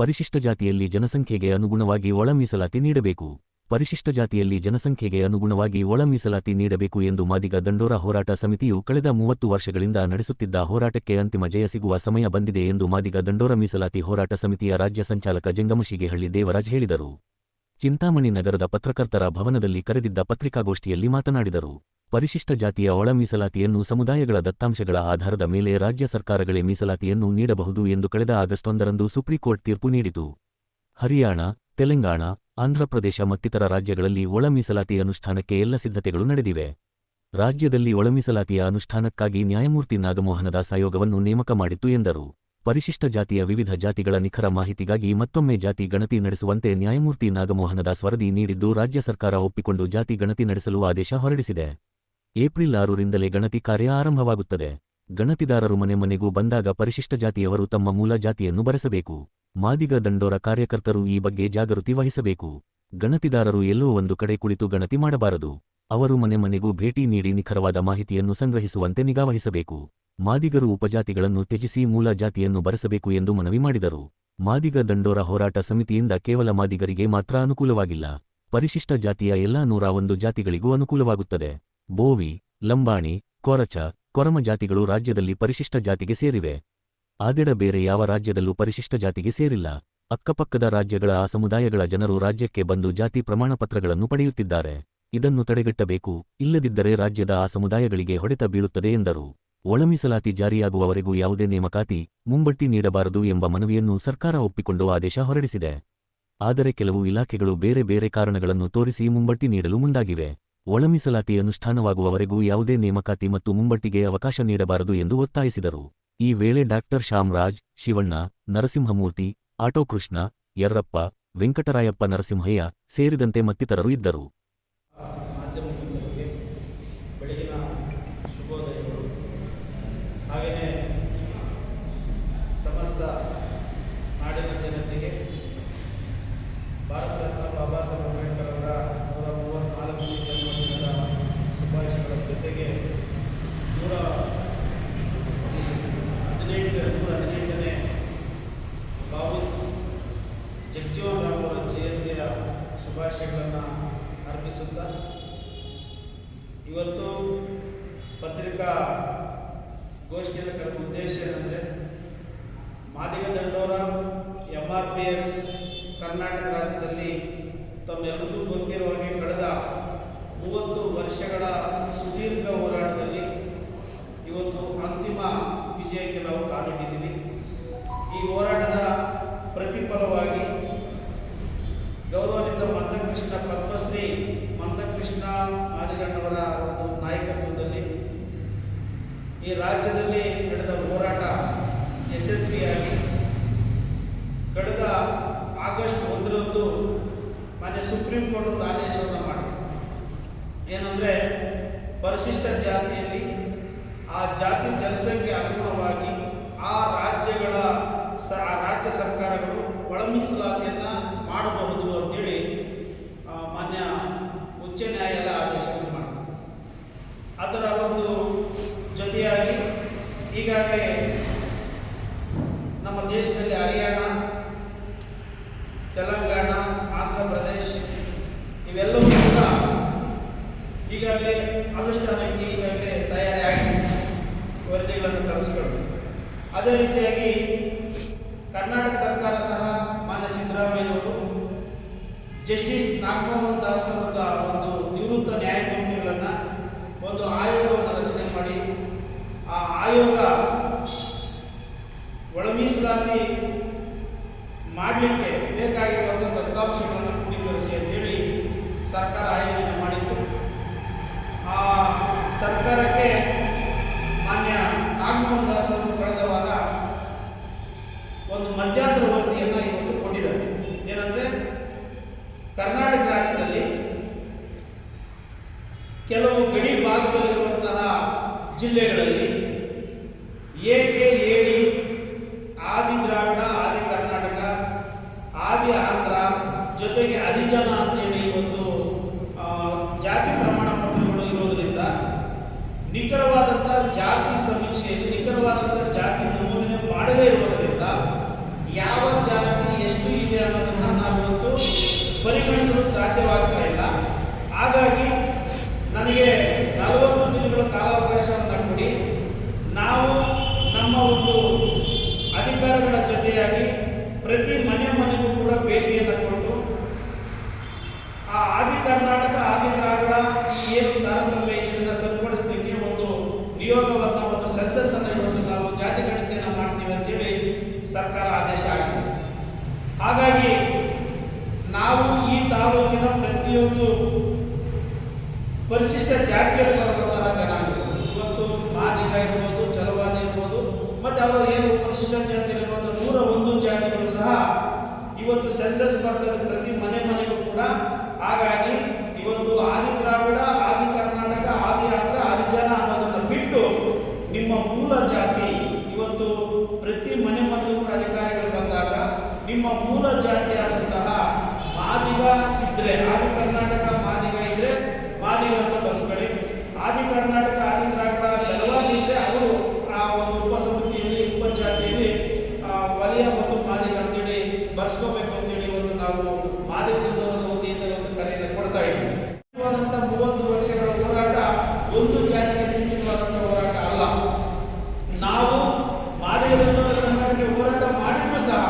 ಪರಿಶಿಷ್ಟ ಜಾತಿಯಲ್ಲಿ ಜನಸಂಖ್ಯೆಗೆ ಅನುಗುಣವಾಗಿ ಒಳ ಮೀಸಲಾತಿ ನೀಡಬೇಕು. ಪರಿಶಿಷ್ಟ ಜಾತಿಯಲ್ಲಿ ಜನಸಂಖ್ಯೆಗೆ ಅನುಗುಣವಾಗಿ ಒಳ ಮೀಸಲಾತಿ ನೀಡಬೇಕು ಎಂದು ಮಾದಿಗ ದಂಡೋರ ಹೋರಾಟ ಸಮಿತಿಯು ಕಳೆದ ಮೂವತ್ತು ವರ್ಷಗಳಿಂದ ನಡೆಸುತ್ತಿದ್ದ ಹೋರಾಟಕ್ಕೆ ಅಂತಿಮ ಜಯ ಸಿಗುವ ಸಮಯ ಬಂದಿದೆ ಎಂದು ಮಾದಿಗ ದಂಡೋರ ಮೀಸಲಾತಿ ಹೋರಾಟ ಸಮಿತಿಯ ರಾಜ್ಯ ಸಂಚಾಲಕ ಜಂಗಮಶಿಗೆಹಳ್ಳಿ ದೇವರಾಜ್ ಹೇಳಿದರು. ಚಿಂತಾಮಣಿ ನಗರದ ಪತ್ರಕರ್ತರ ಭವನದಲ್ಲಿ ಕರೆದಿದ್ದ ಪತ್ರಿಕಾಗೋಷ್ಠಿಯಲ್ಲಿ ಮಾತನಾಡಿದರು. ಪರಿಶಿಷ್ಟ ಜಾತಿಯ ಒಳ ಮೀಸಲಾತಿಯನ್ನು ಸಮುದಾಯಗಳ ದತ್ತಾಂಶಗಳ ಆಧಾರದ ಮೇಲೆ ರಾಜ್ಯ ಸರ್ಕಾರಗಳೇ ಮೀಸಲಾತಿಯನ್ನು ನೀಡಬಹುದು ಎಂದು ಕಳೆದ ಆಗಸ್ಟ್ ಒಂದರಂದು ಸುಪ್ರೀಂಕೋರ್ಟ್ ತೀರ್ಪು ನೀಡಿತು. ಹರಿಯಾಣ, ತೆಲಂಗಾಣ, ಆಂಧ್ರಪ್ರದೇಶ ಮತ್ತಿತರ ರಾಜ್ಯಗಳಲ್ಲಿ ಒಳ ಮೀಸಲಾತಿ ಅನುಷ್ಠಾನಕ್ಕೆ ಎಲ್ಲ ಸಿದ್ಧತೆಗಳು ನಡೆದಿವೆ. ರಾಜ್ಯದಲ್ಲಿ ಒಳ ಮೀಸಲಾತಿಯ ಅನುಷ್ಠಾನಕ್ಕಾಗಿ ನ್ಯಾಯಮೂರ್ತಿ ನಾಗಮೋಹನದಾಸ್ ಆಯೋಗವನ್ನು ನೇಮಕ ಮಾಡಿತ್ತು ಎಂದರು. ಪರಿಶಿಷ್ಟ ಜಾತಿಯ ವಿವಿಧ ಜಾತಿಗಳ ನಿಖರ ಮಾಹಿತಿಗಾಗಿ ಮತ್ತೊಮ್ಮೆ ಜಾತಿ ಗಣತಿ ನಡೆಸುವಂತೆ ನ್ಯಾಯಮೂರ್ತಿ ನಾಗಮೋಹನದಾಸ್ ವರದಿ ನೀಡಿದ್ದು, ರಾಜ್ಯ ಸರ್ಕಾರ ಒಪ್ಪಿಕೊಂಡು ಜಾತಿ ಗಣತಿ ನಡೆಸಲು ಆದೇಶ ಹೊರಡಿಸಿದೆ. ಏಪ್ರಿಲ್ ಆರರಿಂದಲೇ ಗಣತಿ ಕಾರ್ಯ ಆರಂಭವಾಗುತ್ತದೆ. ಗಣತಿದಾರರು ಮನೆ ಮನೆಗೂ ಬಂದಾಗ ಪರಿಶಿಷ್ಟ ಜಾತಿಯವರು ತಮ್ಮ ಮೂಲ ಜಾತಿಯನ್ನು ಬರೆಸಬೇಕು. ಮಾದಿಗ ದಂಡೋರ ಕಾರ್ಯಕರ್ತರು ಈ ಬಗ್ಗೆ ಜಾಗೃತಿ ವಹಿಸಬೇಕು. ಗಣತಿದಾರರು ಎಲ್ಲೋ ಒಂದು ಕಡೆ ಕುಳಿತು ಗಣತಿ ಮಾಡಬಾರದು. ಅವರು ಮನೆ ಮನೆಗೂ ಭೇಟಿ ನೀಡಿ ನಿಖರವಾದ ಮಾಹಿತಿಯನ್ನು ಸಂಗ್ರಹಿಸುವಂತೆ ನಿಗಾವಹಿಸಬೇಕು ಮಾದಿಗರು ಉಪಜಾತಿಗಳನ್ನು ತ್ಯಜಿಸಿ ಮೂಲ ಜಾತಿಯನ್ನು ಬರೆಸಬೇಕು ಎಂದು ಮನವಿ ಮಾಡಿದರು. ಮಾದಿಗ ದಂಡೋರ ಹೋರಾಟ ಸಮಿತಿಯಿಂದ ಕೇವಲ ಮಾದಿಗರಿಗೆ ಮಾತ್ರ ಅನುಕೂಲವಾಗಿಲ್ಲ. ಪರಿಶಿಷ್ಟ ಜಾತಿಯ ಎಲ್ಲಾ ನೂರ ಒಂದು ಜಾತಿಗಳಿಗೂ ಅನುಕೂಲವಾಗುತ್ತದೆ. ಬೋವಿ, ಲಂಬಾಣಿ, ಕೊರಚ, ಕೊರಮ ಜಾತಿಗಳು ರಾಜ್ಯದಲ್ಲಿ ಪರಿಶಿಷ್ಟ ಜಾತಿಗೆ ಸೇರಿವೆ. ಆದಿಡ ಬೇರೆ ಯಾವ ರಾಜ್ಯದಲ್ಲೂ ಪರಿಶಿಷ್ಟ ಜಾತಿಗೆ ಸೇರಿಲ್ಲ. ಅಕ್ಕಪಕ್ಕದ ರಾಜ್ಯಗಳ ಆ ಸಮುದಾಯಗಳ ಜನರು ರಾಜ್ಯಕ್ಕೆ ಬಂದು ಜಾತಿ ಪ್ರಮಾಣಪತ್ರಗಳನ್ನು ಪಡೆಯುತ್ತಿದ್ದಾರೆ. ಇದನ್ನು ತಡೆಗಟ್ಟಬೇಕು, ಇಲ್ಲದಿದ್ದರೆ ರಾಜ್ಯದ ಆ ಸಮುದಾಯಗಳಿಗೆ ಹೊಡೆತ ಬೀಳುತ್ತದೆ ಎಂದರು. ಒಳಮೀಸಲಾತಿ ಜಾರಿಯಾಗುವವರೆಗೂ ಯಾವುದೇ ನೇಮಕಾತಿ, ಮುಂಬಡ್ತಿ ನೀಡಬಾರದು ಎಂಬ ಮನವಿಯನ್ನು ಸರ್ಕಾರ ಒಪ್ಪಿಕೊಂಡು ಆದೇಶ ಹೊರಡಿಸಿದೆ. ಆದರೆ ಕೆಲವು ಇಲಾಖೆಗಳು ಬೇರೆ ಬೇರೆ ಕಾರಣಗಳನ್ನು ತೋರಿಸಿ ಮುಂಬಡ್ತಿ ನೀಡಲು ಮುಂದಾಗಿವೆ. ಒಳಮೀಸಲಾತಿ ಅನುಷ್ಠಾನವಾಗುವವರೆಗೂ ಯಾವುದೇ ನೇಮಕಾತಿ ಮತ್ತು ಮುಂಬಟ್ಟಿಗೆ ಅವಕಾಶ ನೀಡಬಾರದು ಎಂದು ಒತ್ತಾಯಿಸಿದರು. ಈ ವೇಳೆ ಡಾಕ್ಟರ್ ಶ್ಯಾಮರಾಜ್ ಶಿವಣ್ಣ, ನರಸಿಂಹಮೂರ್ತಿ ಆಟೋ ಕೃಷ್ಣ ಯರ್ರಪ್ಪ, ವೆಂಕಟರಾಯಪ್ಪ ನರಸಿಂಹಯ್ಯ ಸೇರಿದಂತೆ ಮತ್ತಿತರರು ಇದ್ದರು. ಶುಭಾಶಯಗಳನ್ನು ಅರ್ಪಿಸುತ್ತಾ ಇವತ್ತು ಪತ್ರಿಕಾ ಗೋಷ್ಠಿಯ ಕರೆದ ಉದ್ದೇಶ ಏನಂದರೆ Madiga Dandora M R P S Karnataka ರಾಜ್ಯದಲ್ಲಿ ತಮ್ಮೆಲ್ಲರಿಗೂ ಗೊತ್ತಿರುವ ಹಾಗೆ ಕಳೆದ ಮೂವತ್ತು ವರ್ಷಗಳ ಸುದೀರ್ಘ ಹೋರಾಟದಲ್ಲಿ ಇವತ್ತು ಅಂತಿಮ ವಿಜಯಕ್ಕೆ ನಾವು ಕಾಲಿಟ್ಟಿದ್ದೀವಿ. ಈ ಹೋರಾಟದ ಪ್ರತಿಫಲವಾಗಿ ಮಂದಕೃಷ್ಣ ಪದ್ಮಶ್ರೀ ಮಂದಕೃಷ್ಣ ಮಾದಿಗಣ್ಣವರ ಒಂದು ನಾಯಕತ್ವದಲ್ಲಿ ಈ ರಾಜ್ಯದಲ್ಲಿ ನಡೆದ ಹೋರಾಟ ಯಶಸ್ವಿಯಾಗಿ. ಕಳೆದ ಆಗಸ್ಟ್ ಒಂದರಂದು ಮಾನ್ಯ ಸುಪ್ರೀಂ ಕೋರ್ಟ್ ಒಂದು ಆದೇಶವನ್ನು ಮಾಡಿತು ಏನಂದರೆ, ಪರಿಶಿಷ್ಟ ಜಾತಿಯಲ್ಲಿ ಆ ಜಾತಿ ಜನಸಂಖ್ಯೆ ಅನುಗುಣವಾಗಿ ಆ ರಾಜ್ಯಗಳ ಆ ರಾಜ್ಯ ಸರ್ಕಾರಗಳು ಒಳ ಮೀಸಲಾತಿಯನ್ನು ಮಾಡಬಹುದು ಅಂತೇಳಿ ಉಚ್ಚ ನ್ಯಾಯಾಲಯ ಆದೇಶವನ್ನು ಮಾಡಿತು ಅದರ ಒಂದು ಜೊತೆಯಾಗಿ ಈಗಾಗಲೇ ನಮ್ಮ ದೇಶದಲ್ಲಿ ಹರಿಯಾಣ, ತೆಲಂಗಾಣ, ಆಂಧ್ರ ಪ್ರದೇಶ್ ಇವೆಲ್ಲವೂ ಕೂಡ ಈಗಾಗಲೇ ಅನುಷ್ಠಾನಕ್ಕೆ ಈಗಾಗಲೇ ತಯಾರಿ ಆಗಿದೆ ವರದಿಗಳನ್ನು ತರಿಸಿಕೊಂಡು ಅದೇ ರೀತಿಯಾಗಿ ಕರ್ನಾಟಕ ಸರ್ಕಾರ ಸಹ ಮಾನ್ಯ ಸಿದ್ದರಾಮಯ್ಯನವರು ಜಸ್ಟಿಸ್ ನಾಗಮೋಹನ್ ದಾಸ್ ಅವರ ಒಂದು ನಿವೃತ್ತ ನ್ಯಾಯಮೂರ್ತಿಗಳನ್ನು ಒಂದು ಆಯೋಗವನ್ನು ರಚನೆ ಮಾಡಿ, ಆ ಆಯೋಗ ಒಳ ಮೀಸಲಾತಿ ಮಾಡಲಿಕ್ಕೆ ಬೇಕಾಗಿರುವಂಥ ದತ್ತಾಂಶಗಳನ್ನು ಕ್ರೋಢೀಕರಿಸಿ ಅಂತೇಳಿ ಸರ್ಕಾರ ಆಯೋಜನೆ ಮಾಡಿತ್ತು. ಆ ಸರ್ಕಾರಕ್ಕೆ ಮಾನ್ಯ ನಾಗಮೋಹನ್ ದಾಸ್ ಅವರು ಕಳೆದ ವಾರ ಒಂದು ಮಧ್ಯಂತರ ಕೆಲವು ಗಡಿ ಭಾಗದಲ್ಲಿರುವಂತಹ ಜಿಲ್ಲೆಗಳಲ್ಲಿ ಏಕೆ ಎಡಿ, ಆದಿ ದ್ರಾವಿಡ, ಆದಿ ಕರ್ನಾಟಕ, ಆದಿ ಆಂಧ್ರ ಜೊತೆಗೆ ಅಧಿಜನ ಅಂತೇಳಿ ಒಂದು ಜಾತಿ ಪ್ರಮಾಣ ಪತ್ರಗಳು ಇರೋದರಿಂದ ನಿಖರವಾದಂಥ ಜಾತಿ ಸಮೀಕ್ಷೆಯಲ್ಲಿ ನಿಖರವಾದಂಥ ಜಾತಿ ನಮೂದನೆ ಮಾಡದೇ ಇರುವುದರಿಂದ ಯಾವ ಜಾತಿ ಎಷ್ಟು ಇದೆ ಅನ್ನೋದನ್ನು ನಾವು ಪರಿಗಣಿಸಲು ಸಾಧ್ಯವಾಗ್ತಾ ಇಲ್ಲ. ಹಾಗಾಗಿ ನನಗೆ ನಲವತ್ತು ದಿನಗಳ ಕಾಲಾವಕಾಶವನ್ನು ಕೊಡಿ ನಾವು ನಮ್ಮ ಒಂದು ಅಧಿಕಾರಗಳ ಜೊತೆಯಾಗಿ ಪ್ರತಿ ಮನೆ ಮನೆಗೂ ಕೂಡ ಭೇಟಿಯನ್ನು ಕೊಟ್ಟು, ಆ ಆದಿ ಕರ್ನಾಟಕ, ಆದಿ ದ್ರಾವಿಡ ಈ ಏನು ತಾರತಮ್ಯ ಇದನ್ನು ಸರಿಪಡಿಸಲಿಕ್ಕೆ ಒಂದು ನಿಯೋಗವನ್ನು, ಒಂದು ಸೆನ್ಸಸ್ ಅನ್ನು ನಾವು ಜಾತಿ ಗಣತಿಯನ್ನು ಮಾಡ್ತೀವಿ ಅಂತೇಳಿ ಸರ್ಕಾರ ಆದೇಶ ಆಗಿದೆ ಹಾಗಾಗಿ ನಾವು ಈ ತಾಲೂಕಿನ ಪ್ರತಿಯೊಂದು ಪರಿಶಿಷ್ಟ ಜಾತಿಯಲ್ಲಿ ಬರುವಂತಹ ಜನಾಂಗ ಇವತ್ತು ಮಾದಿಗ ಇರ್ಬೋದು, ಚಲವಾದಿ ಇರ್ಬೋದು, ಮತ್ತೆ ಅವರು ಏನು ಪರಿಶಿಷ್ಟ ಜಾತಿಯಲ್ಲಿರುವಂತಹ ನೂರ ಒಂದು ಜಾತಿಗಳು ಸಹ ಇವತ್ತು ಸೆನ್ಸಸ್ ಬರ್ತದೆ ಪ್ರತಿ ಮನೆ ಮನೆಗೂ ಕೂಡ. ಹಾಗಾಗಿ ಇವತ್ತು ಆದಿ ದ್ರಾವಿಡ ಆದಿ ಕರ್ನಾಟಕ ಆದಿ ಆಂಧ್ರ ಹರಿಜನ ಅನ್ನೋದನ್ನ ಬಿಟ್ಟು ನಿಮ್ಮ ಮೂಲ ಜಾತಿ ಇವತ್ತು ಪ್ರತಿ ಮನೆ ಮನೆಗೂ ಕೂಡ ಅಧಿಕಾರಿಗಳು ಬಂದಾಗ ನಿಮ್ಮ ಮೂಲ ಜಾತಿಯಾದಂತಹ ಮಾದಿಗ ಇದ್ರೆ ಆದಿ ಕರ್ನಾಟಕ ಮಾದಿಗ ಇದ್ರೆ ಮಾದಿಗ ಅಂತ ಬರ್ಸ್ಕೊಳ್ಳಿ ಆದಿ ಕರ್ನಾಟಕ ಆದಿ ದ್ರಾವಿಡ ಚಲವಾದಿ ಇದ್ರೆ ಅವರು ಆ ಒಂದು ಉಪಸಮಿತಿಯಲ್ಲಿ ಉಪಜಾತಿಯಲ್ಲಿ ಆ, ವಲಯ ಮತ್ತು ಮಾದಿಗ ಅಂತೇಳಿ ಬರ್ಸ್ಕೋಬೇಕು ಅಂತೇಳಿ ಒಂದು ನಾವು ಮಾದಿಗ ಬಂಧುವರ ವತಿಯಿಂದ ಒಂದು ಕರೆಯನ್ನು ಕೊಡ್ತಾ ಇದ್ದೀವಿ ಇರುವಂತ ಮೂವತ್ತು ವರ್ಷಗಳ ಹೋರಾಟ ಒಂದು ಜಾತಿಗೆ ಸೀಮಿತವಾದಂತಹ ಹೋರಾಟ ಅಲ್ಲ ನಾವು ಮಾದಿಗ ಬಂಧುವರ ಸಂಘಟನೆ ಹೋರಾಟ ಮಾಡಿದ್ರು ಸಹ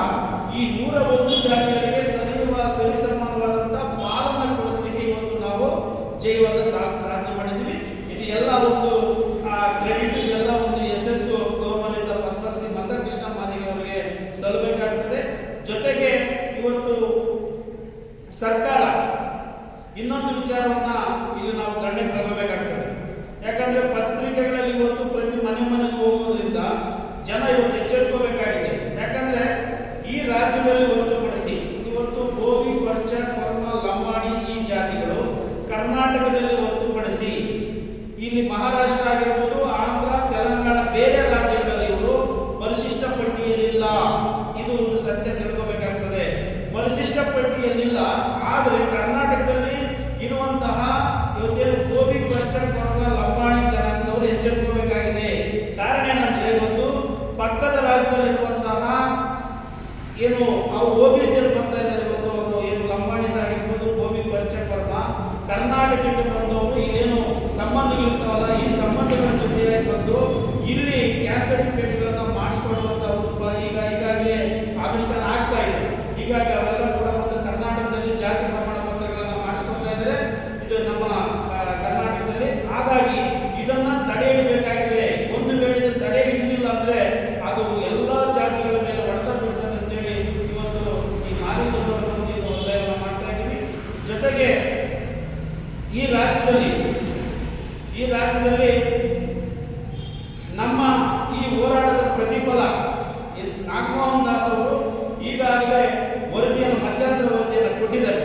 ಈ ನೂರ ಒಂದು ಜಾತಿಗಳಿಗೆ ಸರಿಯುವ ಸರಿಸಮಾನವಾದಂತಹ ಪಾಲನ್ನ ಕೊಡಿಸಲಿಕ್ಕೆ ಇವತ್ತು ನಾವು ಜೈವನ್ನ ಶಾಸ್ತ್ರ ಸಾಧನೆ ಮಾಡಿದ್ವಿ ಇದು ಎಲ್ಲ ಒಂದು ಕ್ರೆಡಿಟ್ ಎಲ್ಲ ಒಂದು ಯಶಸ್ಸು ಪತ್ರ ಪದ್ಮಶ್ರೀ ಮಂದಕೃಷ್ಣ ಮಾನಿಗೆ ಅವರಿಗೆ ಸಲ್ಲಬೇಕಾಗ್ತದೆ ಜೊತೆಗೆ ಇವತ್ತು ಸರ್ಕಾರ ಇನ್ನೊಂದು ವಿಚಾರವನ್ನ ಇಲ್ಲಿ ನಾವು ಗಣ್ಯಕ್ಕೆ ತಗೋಬೇಕಾಗ್ತದೆ. ಯಾಕಂದ್ರೆ ಪತ್ರಿಕೆಗಳಲ್ಲಿ ಇವತ್ತು ಪ್ರತಿ ಮನೆ ಮನೆಗೆ ಹೋಗೋದ್ರಿಂದ ಜನ ಇವತ್ತು ಎಚ್ಚೆತ್ಕೋಬೇಕಾಗಿದೆ. ಯಾಕಂದ್ರೆ ಈ ರಾಜ್ಯದಲ್ಲಿ ಹೊರತುಪಡಿಸಿ ಇವತ್ತು ಗೋವಿ ಪರ್ಚ ಕೊರ್ಮ ಲಂಬಾಣಿ ಈ ಜಾತಿಗಳು ಕರ್ನಾಟಕದಲ್ಲಿ ಹೊರತುಪಡಿಸಿ ಇಲ್ಲಿ ಮಹಾರಾಷ್ಟ್ರ ಆಗಿರ್ಬೋದು ಆಂಧ್ರ ತೆಲಂಗಾಣ ಬೇರೆ ರಾಜ್ಯಗಳಲ್ಲಿ ಇವರು ಪರಿಶಿಷ್ಟ ಪಟ್ಟಿಯಲ್ಲಿಲ್ಲ ಇದು ಒಂದು ಸತ್ಯ ತಿಳ್ಕೋಬೇಕಾಗ್ತದೆ ಪಟ್ಟಿಯಲ್ಲಿಲ್ಲ ಆದರೆ ಕರ್ನಾಟಕದಲ್ಲಿ ಇರುವಂತಹ ಇವತ್ತೇನು ಗೋಬಿ ಪಂಚ ಕೊರಗ ಲಂಬಾಣಿ ಜನಾಂಗದವರು ಎಚ್ಚೆತ್ಕೋಬೇಕಾಗಿದೆ. ಕಾರಣ ಏನಂದ್ರೆ ಇವತ್ತು ಪಕ್ಕದ ರಾಜ್ಯದಲ್ಲಿರುವಂತಹ ಏನು ಅವು ಒ ಬಿ ಬರ್ತಾ ಇದ್ದಾರೆ ಇವತ್ತು ಅವರು ಏನು ಲಂಬಾಣಿಸ್ ಆಗಿರ್ಬೋದು ಗೋಬಿ ಪರಿಚಯ ಪರ್ಮ ಕರ್ನಾಟಕಕ್ಕೆ ಬಂದವರು ಇಲ್ಲೇನು ಸಂಬಂಧಗಳಿರ್ತಾವಲ್ಲ, ಈ ಸಂಬಂಧಗಳ ಜೊತೆಯಾಗಿ ಬಂದು ಇಲ್ಲಿ ಕ್ಯಾಸ್ಟ್ ಸರ್ಟಿಫಿಕೇಟ್ಗಳನ್ನು ಮಾಡಿಸ್ಕೊಳ್ಳುವಂತ ಒಂದು ಪ- ಈಗ ಈಗಾಗಲೇ ಅನುಷ್ಠಾನ ಆಗ್ತಾ ಇದೆ ಹೀಗಾಗಿ ಅವರೆಲ್ಲ ಕೂಡ ಒಂದು ಕರ್ನಾಟಕದಲ್ಲಿ ಜಾತಿ ಪ್ರಮಾಣ ಪತ್ರಗಳನ್ನು ಮಾಡಿಸ್ಕೊಳ್ತಾ ಇದ್ದಾರೆ ಇದು ನಮ್ಮ ಆ, ಕರ್ನಾಟಕದಲ್ಲಿ ಹಾಗಾಗಿ ಇದನ್ನ ತಡೆ ಹಿಡಿಬೇಕಾಗಿದೆ ಒಂದು ವೇಳೆ ಇದು ತಡೆ ಹಿಡಿದಿಲ್ಲ ಅಂದ್ರೆ ಅದು ಎಲ್ಲಾ ಜಾತಿಗಳ ಮೇಲೆ ಹೊಡೆತ ಬೀಳ್ತದೆ ಅಂತೇಳಿ ಇವತ್ತು ಈ ಮಾಲಿನ್ಯವನ್ನು ಒತ್ತಾಯವನ್ನು ಮಾಡ್ತಾ ಇದ್ದೀವಿ ಜೊತೆಗೆ ಈ ರಾಜ್ಯದಲ್ಲಿ ಈ ರಾಜ್ಯದಲ್ಲಿ ನಮ್ಮ ಈ ಹೋರಾಟದ ಪ್ರತಿಫಲ ನಾಗಮೋಹನ್ ದಾಸ್ ಅವರು ಈಗಾಗಲೇ ವರದಿಯನ್ನು ಮಧ್ಯಂತರ ವರದಿಯನ್ನು ಕೊಟ್ಟಿದ್ದಾರೆ.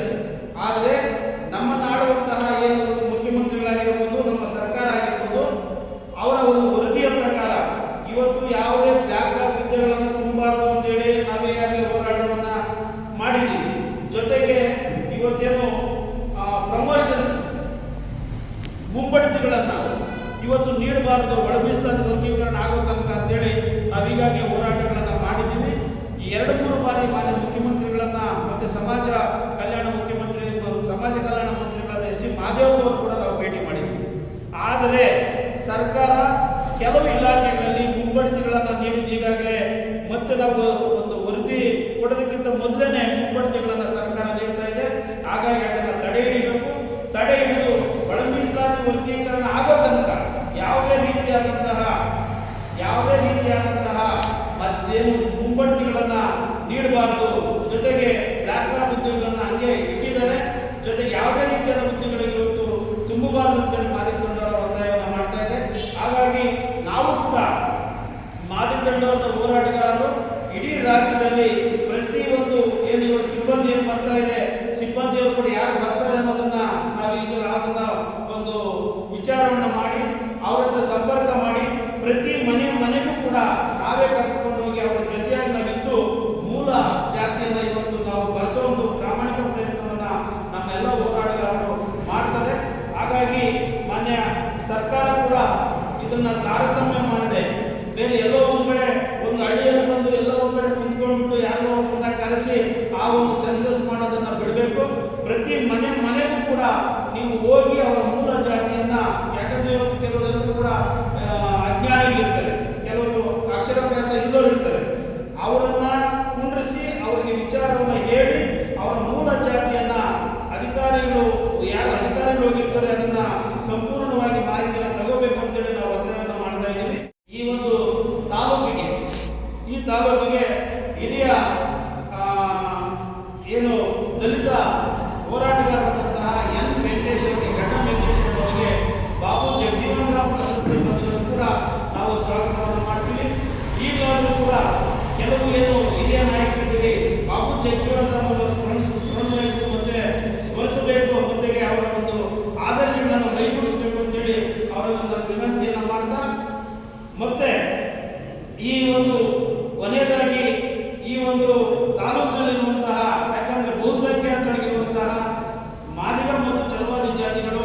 ಆದರೆ ನಮ್ಮ ನಾಡುವಂತಹ ಏನು ಮುಖ್ಯಮಂತ್ರಿಗಳಾಗಿರ್ಬೋದು, ನಮ್ಮ ಸರ್ಕಾರ ಆಗಿರ್ಬೋದು, ಅವರ ಒಂದು ವರದಿಯ ಪ್ರಕಾರ ಇವತ್ತು ಯಾವುದೇ ಜಾಗ ಹುದ್ದೆಗಳನ್ನು ತುಂಬಬಾರದು ಅಂತೇಳಿ ನಾವೇ ಈಗಾಗಲೇ ಹೋರಾಟವನ್ನ ಮಾಡಿದ್ದೀವಿ ಜೊತೆಗೆ ಇವತ್ತೇನು ಪ್ರಮೋಷನ್ಸ್ ಮುಂಬಡ್ತಿಗಳನ್ನ ಇವತ್ತು ಒಳಪಿಸಿದ ವರ್ಗೀಕರಣ ಆಗೋ ತನಕ ಅಂತೇಳಿ ನಾವೀಗಾಗಿ ಹೋರಾಟಗಳನ್ನು ಮಾಡಿದ್ದೀವಿ. ಈ ಎರಡು ಮೂರು ಬಾರಿ ಮಾನ್ಯ ಮುಖ್ಯಮಂತ್ರಿಗಳನ್ನ ಮತ್ತೆ ಸಮಾಜ ಕಲ್ಯಾಣ ಮುಖ್ಯಮಂತ್ರಿ ಸಮಾಜ ಕಲ್ಯಾಣ ಮಂತ್ರಿಗಳನ್ನ ಎಸ್ ಸಿ ಅವರು ಕೂಡ ನಾವು ಭೇಟಿ ಮಾಡಿದ್ದೀವಿ ಆದರೆ ಸರ್ಕಾರ ಕೆಲವು ಇಲಾಖೆಗಳಲ್ಲಿ ಮುಂಬಡ್ತಿಗಳನ್ನು ನೀಡಿದ್ದು ಈಗಾಗಲೇ ಮತ್ತೆ ನಾವು ಒಂದು ವರದಿ ಕೊಡೋದಕ್ಕಿಂತ ಮೊದಲೇ ಮುಂಬಡ್ತಿಗಳನ್ನು ಸರ್ಕಾರ ನೀಡ್ತಾ ಇದೆ. ಹಾಗಾಗಿ ಅದನ್ನು ತಡೆ ಹಿಡಿಬೇಕು. ತಡೆ ಹಿಡಿದು ಒಳ ವರ್ಗೀಕರಣ ಆಗೋ ತನಕ ಯಾವುದೇ ರೀತಿಯಾದಂತಹ, ಯಾವುದೇ ರೀತಿಯಾದಂತಹ ಮತ್ತೇನು ಮುಂಬಡ್ತಿಗಳನ್ನ ನೀಡಬಾರದು. ಜೊತೆಗೆ ಬ್ಲಾಕ್ ಕಾರ್ಡ್ ಹುದ್ದೆಗಳನ್ನ ಹಂಗೆ ಇಟ್ಟಿದ್ದಾರೆ. ಜೊತೆಗೆ ಯಾವುದೇ ರೀತಿಯಾದ ಉದ್ಯೋಗಗಳಿಗೆ ಇವತ್ತು ತುಂಬಬಾರದು ಅಂತೇಳಿ ಮಾದಿಕೊಂಡವರ ಒತ್ತಾಯವನ್ನು ಮಾಡ್ತಾ ಇದೆ ಹಾಗಾಗಿ ನಾವು ಕೂಡ ಮಾದಿಕೊಂಡವರ ಹೋರಾಟಗಾರರು ಇಡೀ ರಾಜ್ಯದಲ್ಲಿ ಪ್ರತಿಯೊಂದು ಏನು ಇವತ್ತು ಸಿಬ್ಬಂದಿ ಏನು ಬರ್ತಾ ಇದೆ ಸಿಬ್ಬಂದಿಯವರು ಕೂಡ ಯಾರು ಬರ್ತಾರೆ ಅನ್ನೋದನ್ನ ನಾವು ಈಗ ಅದನ್ನ ಒಂದು ವಿಚಾರವನ್ನು ಮಾಡಿ ಅವ್ರ ಹತ್ರ ಸಂಪರ್ಕ ಮಾಡಿ ಪ್ರತಿ ಮನೆ ಮನೆಗೂ ಕೂಡ ನಾವೇ ಕರ್ಕೊಂಡು ಹೋಗಿ ಅವರ ಜೊತೆಯಾಗಿ ನಾವಿದ್ದು ಮೂಲ ಜಾತಿಯನ್ನ ಇವತ್ತು ನಾವು ಬರೆಸೋ ಒಂದು ಪ್ರಾಮಾಣಿಕ ಪ್ರಯತ್ನವನ್ನ ನಮ್ಮೆಲ್ಲ ಹೋರಾಟಗಾರರು ಮಾಡ್ತಾರೆ ಹಾಗಾಗಿ ಮಾನ್ಯ ಸರ್ಕಾರ ಕೂಡ ಇದನ್ನ ತಾರತಮ್ಯ ಮಾಡದೆ. ಬೇರೆ ಎಲ್ಲೋ ಒಂದ್ ಕಡೆ ಒಂದು ಹಳ್ಳಿಯಲ್ಲಿ ಬಂದು ಎಲ್ಲೋ ಒಂದ್ ಕಡೆ ಕುಂತ್ಕೊಂಡ್ಬಿಟ್ಟು ಯಾರೋ ಒಬ್ಬರನ್ನ ಕರೆಸಿ ಆ ಒಂದು ಸೆನ್ಸಸ್ ಮಾಡೋದನ್ನ ಬಿಡಬೇಕು. ಪ್ರತಿ ಮನೆ ಮನೆಗೂ ಕೂಡ ನೀವು ಹೋಗಿ ಅವರ ಮೂಲ ಜಾತಿಯನ್ನ, ಯಾಕಂದ್ರೆ ಇವತ್ತು ಕೆಲವರೆಲ್ಲರೂ ಕೂಡ ಅಜ್ಞಾನಿಗಳಿರ್ತಾರೆ ಕೆಲವರು ಅಕ್ಷರಾಭ್ಯಾಸ ಇದ್ದವರು ಇರ್ತಾರೆ. ಅವರನ್ನ ವಿಚಾರವನ್ನು ಹೇಳಿ ಅವರ ಮೂಲ ಜಾತಿಯನ್ನ ಅಧಿಕಾರಿಗಳು, ಯಾರು ಅಧಿಕಾರಿಗಳು ಹೋಗಿರ್ತಾರೆ ಅದನ್ನ ಸಂಪೂರ್ಣವಾಗಿ ಮಾಹಿತಿಯನ್ನು ತಗೋಬೇಕು ಅಂತೇಳಿ ನಾವು ಒತ್ತಾಯವನ್ನು ಮಾಡ್ತಾ ಇದ್ದೀವಿ ಈ ಒಂದು ತಾಲೂಕಿಗೆ ಈ ತಾಲೂಕಿಗೆ ಹಿರಿಯ ಆ, ಏನು ದಲಿತ ಹೋರಾಟಗಾರರಾದಂತಹ ಎನ್ ವೆಂಕಟೇಶ್ ಅವರಿಗೆ ಗಡ್ಡ ವೆಂಕಟೇಶ್ ಅವರಿಗೆ ಬಾಬು ಜಗಜೀವನ್ ರಾಮ್ ಪ್ರಶಸ್ತಿ ಬಂದರೂ ಕೂಡ ನಾವು ಸ್ವಾಗತವನ್ನು ಮಾಡ್ತೀವಿ ಈಗಲಾದರೂ ಕೂಡ ಕೆಲವು ಏನು ಹಿರಿಯ ನಾಯಕರಿದ್ದೀರಿ ಬಾಬು ಜಗಜೀವನ್ ರಾಮ್ ಅವರು ಸ್ಮರಿಸ ಸ್ಮರಣಬೇಕು ಮತ್ತೆ ಸ್ಮರಿಸಬೇಕು ಜೊತೆಗೆ ಅವರ ಒಂದು ಆದರ್ಶಗಳನ್ನು ಕೈಗೂಡಿಸಬೇಕು ಅಂತೇಳಿ ಅವರ ಒಂದು ವಿನಂತಿಯನ್ನು ಮಾಡ್ತಾ ಮತ್ತೆ ಈ ಒಂದು ಕೊನೆಯದಾಗಿ ಈ ಒಂದು ತಾಲೂಕಿನಲ್ಲಿರುವಂತಹ ಯಾಕಂದ್ರೆ ಬಹುಸಂಖ್ಯಾತರಾಗಿರುವಂತಹ ಮಾದಿಗ ಮತ್ತು ಚಲವಾದಿ ಜಾತಿಗಳು